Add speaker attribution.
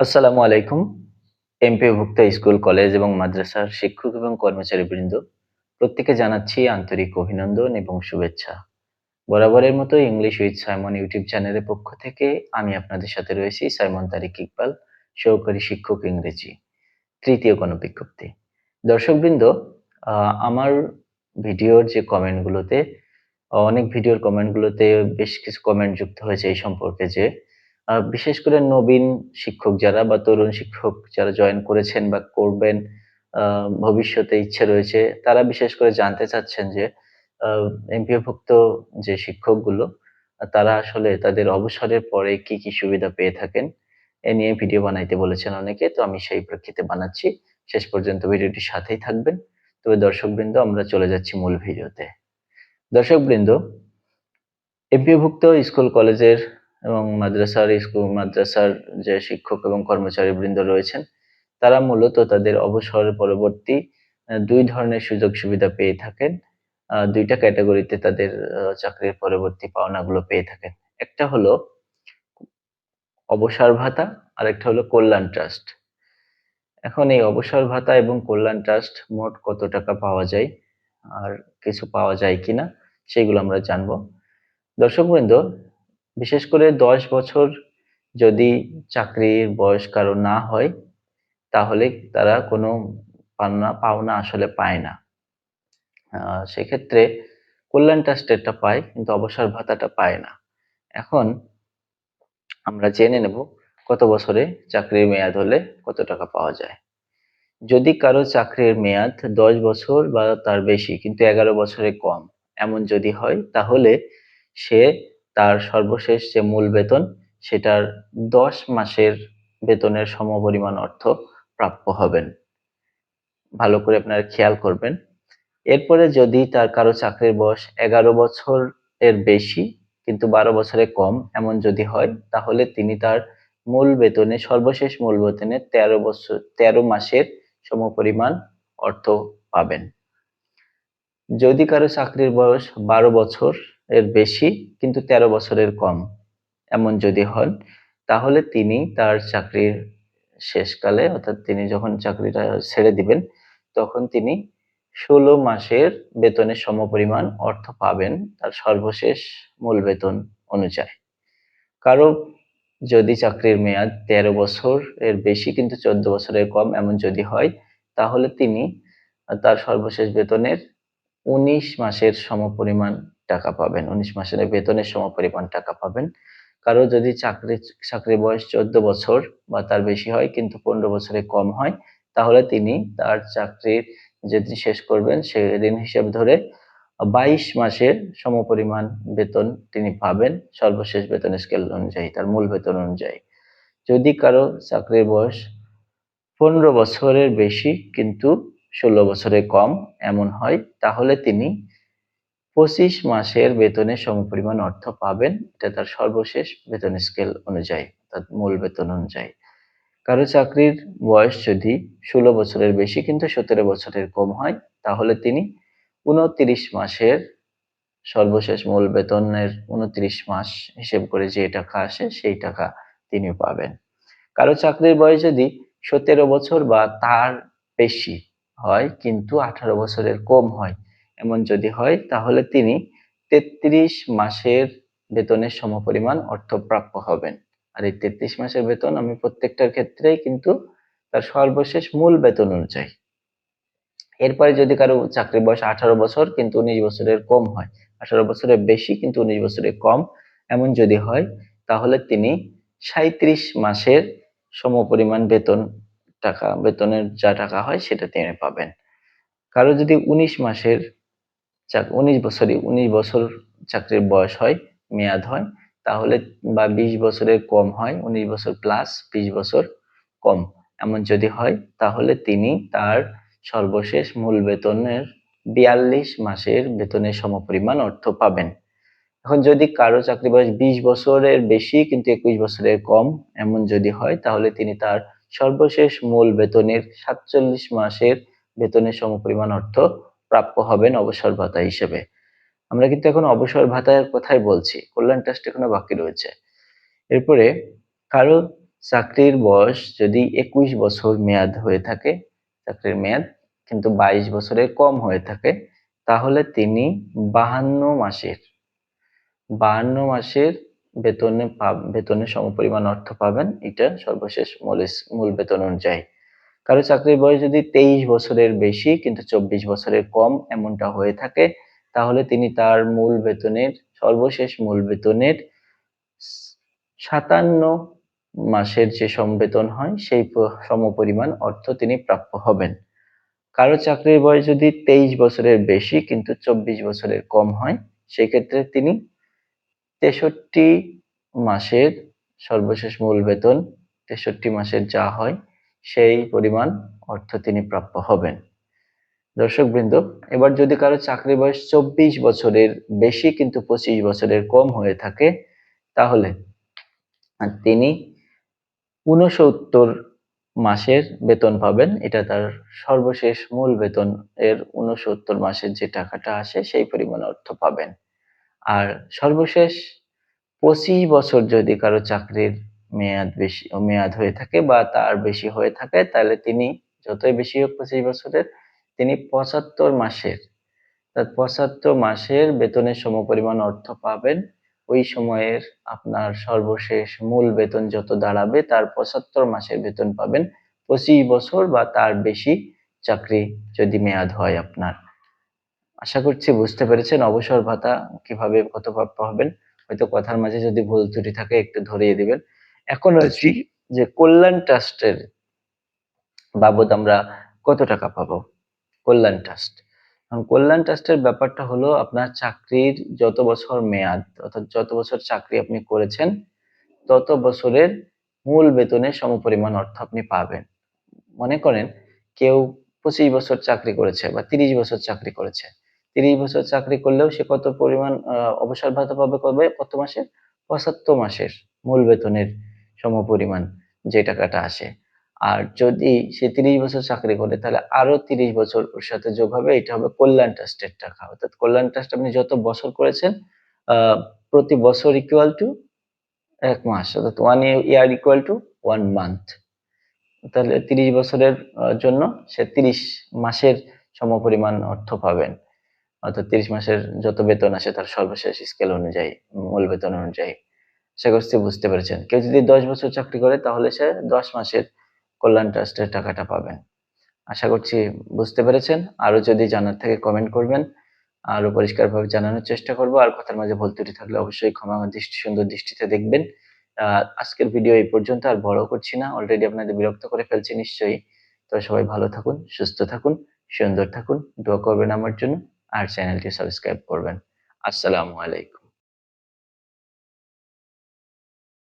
Speaker 1: আসসালামু আলাইকুম এমপিওভুক্ত school, college এবং মাদ্রাসার শিক্ষক এবং কর্মচারীবৃন্দ। প্রত্যেকে জানাচ্ছি আন্তরিক অভিনন্দন এবং শুভেচ্ছা। বরাবরের মতো ইংলিশ উইথ সাইমন ইউটিউব চ্যানেলের পক্ষ থেকে আমি আপনাদের সাথে রয়েছি সাইমন তারিক ইকবাল, সহকারী শিক্ষক ইংরেজি, তৃতীয় কোনো বিজ্ঞপ্তি। দর্শকবৃন্দ আমার ভিডিওর যে কমেন্টগুলোতে অনেক ভিডিওর কমেন্টগুলোতে বেশ কিছু কমেন্ট যুক্ত হয়েছে এই সম্পর্কে যে বিশেষ করে নবীন শিক্ষক যারা বা তরুণ শিক্ষক যারা জয়েন করেছেন বা করবেন ভবিষ্যতে ইচ্ছে রয়েছে, তারা বিশেষ করে জানতে চাচ্ছেন যে এমপিওভুক্ত যে শিক্ষকগুলো, তারা আসলে তাদের অবসরের পরে কি কি সুবিধা পেয়ে থাকেন, এ নিয়ে ভিডিও বানাইতে বলেছেন অনেকে, তো আমি সেই প্রেক্ষিতে বানাচ্ছি। শেষ পর্যন্ত ভিডিওটির সাথেই থাকবেন। তবে দর্শকবৃন্দ, আমরা চলে যাচ্ছি মূল ভিডিওতে। দর্শকবৃন্দ, এমপিওভুক্ত স্কুল কলেজের এবং মাদ্রাসার স্কুল, মাদ্রাসার যে শিক্ষক এবং কর্মচারী বৃন্দ রয়েছেন, তারা মূলত তাদের অবসর পরবর্তী দুই ধরনের সুযোগ সুবিধা পেয়ে থাকেন। দুইটা ক্যাটাগরিতে তাদের চাকরির পরবর্তী পাওনাগুলো পেয়ে থাকেন। একটা হলো অবসর ভাতা আর একটা হলো কল্যাণ ট্রাস্ট। এখন এই অবসর ভাতা এবং কল্যাণ ট্রাস্ট মোট কত টাকা পাওয়া যায়, আর কিছু পাওয়া যায় কিনা, সেগুলো আমরা জানব। দর্শকবৃন্দ বিশেষ করে দশ বছর যদি চাকরির বয়স কারও না হয়, তাহলে তারা কোনো পাওনা পাওনা আসলে পায় না। সেক্ষেত্রে কল্যাণ ট্রাস্টেরটা পায়, কিন্তু অবসর ভাতাটা পায় না। এখন আমরা জেনে নেব কত বছরে চাকরির মেয়াদ হলে কত টাকা পাওয়া যায়। যদি কারও চাকরির মেয়াদ দশ বছর বা তার বেশি, কিন্তু এগারো বছরে কম, এমন যদি হয়, তাহলে সে তার সর্বশেষ যে মূল বেতন, সেটার দশ মাসের বেতনের সমপরিমাণ অর্থ প্রাপ্য হবেন। ভালো করে আপনারা খেয়াল করবেন। এরপরে যদি তার কারও চাকরির বয়স এগারো বছর এর বেশি, কিন্তু বারো বছরে কম এমন যদি হয়, তাহলে তিনি তার মূল বেতনে, সর্বশেষ মূল বেতনে তেরো বছর, তেরো মাসের সমপরিমাণ অর্থ পাবেন। যদি কারও চাকরির বয়স বারো বছর এর বেশি, কিন্তু তেরো বছরের কম। এমন যদি হন, তাহলে তিনি তার চাকরির শেষকালে, অর্থাৎ তিনি যখন চাকরিটা ছেড়ে দিবেন, তখন তিনি ষোলো মাসের বেতনের সমপরিমাণ অর্থ পাবেন তার সর্বশেষ মূল বেতন অনুযায়ী। কারও যদি চাকরির মেয়াদ তেরো বছর, এর বেশি কিন্তু চোদ্দ বছরের কম, এমন যদি হয়, তাহলে তিনি তার সর্বশেষ বেতনের উনিশ মাসের সমপরিমাণ টাকা পাবেন। উনিশ মাসের বেতনের সমপরিমাণ টাকা পাবেন। কারও যদি চাকরি চাকরির বয়স চোদ্দ বছর বা তার বেশি হয় কিন্তু পনেরো বছরে কম হয়, তাহলে তিনি তার চাকরির যেদিন শেষ করবেন সেদিন হিসেব ধরে বাইশ মাসের সমপরিমাণ বেতন তিনি পাবেন, সর্বশেষ বেতন স্কেল অনুযায়ী, তার মূল বেতন অনুযায়ী। যদি কারও চাকরির বয়স পনেরো বছরের বেশি কিন্তু ষোলো বছরের কম এমন হয়, তাহলে তিনি পঁচিশ মাসের বেতনের সমপরিমাণ অর্থ পাবেন। এটা তার সর্বশেষ বেতন স্কেল অনুযায়ী, অর্থাৎ মূল বেতন অনুযায়ী। কারও চাকরির বয়স যদি ষোলো বছরের বেশি কিন্তু সতেরো বছরের কম হয়, তাহলে তিনি উনত্রিশ মাসের সর্বশেষ মূল বেতনের উনত্রিশ মাস হিসেব করে যে টাকা আসে, সেই টাকা তিনি পাবেন। কারও চাকরির বয়স যদি সতেরো বছর বা তার বেশি হয়, কিন্তু আঠারো বছরের কম হয় এমন যদি হয়, তাহলে তিনি তেত্রিশ মাসের বেতনের সমপরিমাণ অর্থ প্রাপ্য হবেন। আর এই তেত্রিশ মাসের বেতন আমি প্রত্যেকটার ক্ষেত্রেই কিন্তু তার সর্বশেষ মূল বেতন অনুযায়ী। এরপরে যদি কারও চাকরির বয়স আঠারো বছর কিন্তু উনিশ বছরের কম হয়, আঠারো বছরের বেশি কিন্তু উনিশ বছরের কম, এমন যদি হয়, তাহলে তিনি সাঁত্রিশ মাসের সমপরিমাণ বেতন টাকা, বেতনের যা টাকা হয় সেটা তিনি পাবেন। কারও যদি উনিশ মাসের উনিশ বছরই উনিশ বছর চাকরির বয়স হয়, মেয়াদ হয়, তাহলে বা বিশ বছরের কম হয়, উনিশ বছর প্লাস বিশ বছর কম। এমন যদি হয়, তাহলে তিনি তার সর্বশেষ মূল বেতনের বিয়াল্লিশ মাসের বেতনের সমপরিমাণ অর্থ পাবেন। এখন যদি কারও চাকরি বয়স বিশ বছরের বেশি কিন্তু একুশ বছরের কম, এমন যদি হয়, তাহলে তিনি তার সর্বশেষ মূল বেতনের সাতচল্লিশ মাসের বেতনের সমপরিমাণ অর্থ প্রাপ্য হবেন অবসর ভাতা হিসেবে। আমরা কিন্তু এখন অবসর ভাতার কথাই বলছি। কল্যাণ ট্রাস্ট এখনও বাকি রয়েছে। এরপরে, কারও চাকরির বয়স যদি একুশ বছর মেয়াদ হয়ে থাকে, চাকরির মেয়াদ কিন্তু বাইশ বছরের কম হয়ে থাকে, তাহলে তিনি বাহান্ন মাসের বাহান্ন মাসের বেতনে বেতনের সমপরিমাণ অর্থ পাবেন। এটা সর্বশেষ মূল মূল বেতন অনুযায়ী। কারও চাকরির বয়স যদি তেইশ বছরের বেশি কিন্তু চব্বিশ বছরের কম এমনটা হয়ে থাকে, তাহলে তিনি তার মূল বেতনের, সর্বশেষ মূল বেতনের সাতান্ন মাসের যে সমবেতন হয় সেই সমপরিমাণ অর্থ তিনি প্রাপ্য হবেন। কারও চাকরির বয়স যদি তেইশ বছরের বেশি কিন্তু চব্বিশ বছরের কম হয় সেই ক্ষেত্রে তিনি তেষট্টি মাসের সর্বশেষ মূল বেতন, তেষট্টি মাসের যা হয় সেই পরিমাণ অর্থ তিনি প্রাপ্য হবেন। দর্শকবৃন্দ, এবার যদি কারও চাকরি বয়স চব্বিশ বছরের বেশি কিন্তু পঁচিশ বছরের কম হয়ে থাকে, তাহলে তিনি উনসত্তর মাসের বেতন পাবেন। এটা তার সর্বশেষ মূল বেতন। এর উনসত্তর মাসের যে টাকাটা আসে, সেই পরিমাণ অর্থ পাবেন। আর সর্বশেষ পঁচিশ বছর যদি কারও চাকরির মেয়াদ বেশি, মেয়াদ হয়ে থাকে বা তার বেশি হয়ে থাকে, তাহলে তিনি যতই বেশি হোক পঁচিশ বছরের, তিনি পঁচাত্তর মাসের অর্থাৎ পঁচাত্তর মাসের বেতনের সমপরিমাণ অর্থ পাবেন। ওই সময়ের আপনার সর্বশেষ মূল বেতন যত দাঁড়াবে, তার পঁচাত্তর মাসের বেতন পাবেন। পঁচিশ বছর বা তার বেশি চাকরি যদি মেয়াদ হয় আপনার। আশা করছি বুঝতে পেরেছেন অবসর ভাতা কীভাবে কত প্রাপ্য হবেন হয়তো কথার মাঝে যদি ভুল ত্রুটি থাকে, একটু ধরিয়ে দিবেন। এখন হচ্ছি যে কল্যাণ ট্রাস্টের বাবদ আমরা কত টাকা পাবো? কল্যাণ ট্রাস্ট। এখন কল্যাণ ট্রাস্টের ব্যাপারটা হলো আপনার চাকরির যত বছর মেয়াদ, অর্থাৎ যত বছর চাকরি আপনি করেছেন, তত বছরের মূল বেতনের সমপরিমাণ অর্থ আপনি পাবেন। মনে করেন কেউ পঁচিশ বছর চাকরি করেছে বা তিরিশ বছর চাকরি করেছে। তিরিশ বছর চাকরি করলেও সে কত পরিমাণ অবসর ভাতা পাবে কবে? কত মাসের? পঁচাত্তর মাসের মূল বেতনের সমপরিমাণ যে টাকাটা আসে। আর যদি সে তিরিশ বছর চাকরি করে, তাহলে আরও তিরিশ বছর ওর সাথে যোগ হবে। এটা হবে কল্যাণ ট্রাস্টের টাকা। অর্থাৎ কল্যাণ ট্রাস্ট আপনি যত বছর করেছেন প্রতি বছর ইকুয়াল টু এক মাস, অর্থাৎ one year equal to one month তাহলে তিরিশ বছরের জন্য সে তিরিশ মাসের সমপরিমাণ অর্থ পাবেন। অর্থাৎ তিরিশ মাসের যত বেতন আসে, তার সর্বশেষ স্কেল অনুযায়ী, মূল বেতন অনুযায়ী। সে করছি বুঝতে পেরেছেন। কেউ যদি দশ বছর চাকরি করে, তাহলে সে দশ মাসের কল্যাণ ট্রাস্টের টাকাটা পাবেন আশা করছি বুঝতে পেরেছেন। আরও যদি জানার থেকে কমেন্ট করবেন। আরও পরিষ্কারভাবে জানানোর চেষ্টা করব। আর কথার মাঝে ভুল ত্রুটি থাকলে অবশ্যই ক্ষমা দৃষ্টি, সুন্দর দৃষ্টিতে দেখবেন। আজকের ভিডিও এই পর্যন্ত, আর বড় করছি না। অলরেডি আপনাদের বিরক্ত করে ফেলছি নিশ্চয়ই। তো সবাই ভালো থাকুন, সুস্থ থাকুন, সুন্দর থাকুন। দোয়া করবেন আমার জন্য। আর চ্যানেলটি সাবস্ক্রাইব করবেন। আসসালামু আলাইকুম।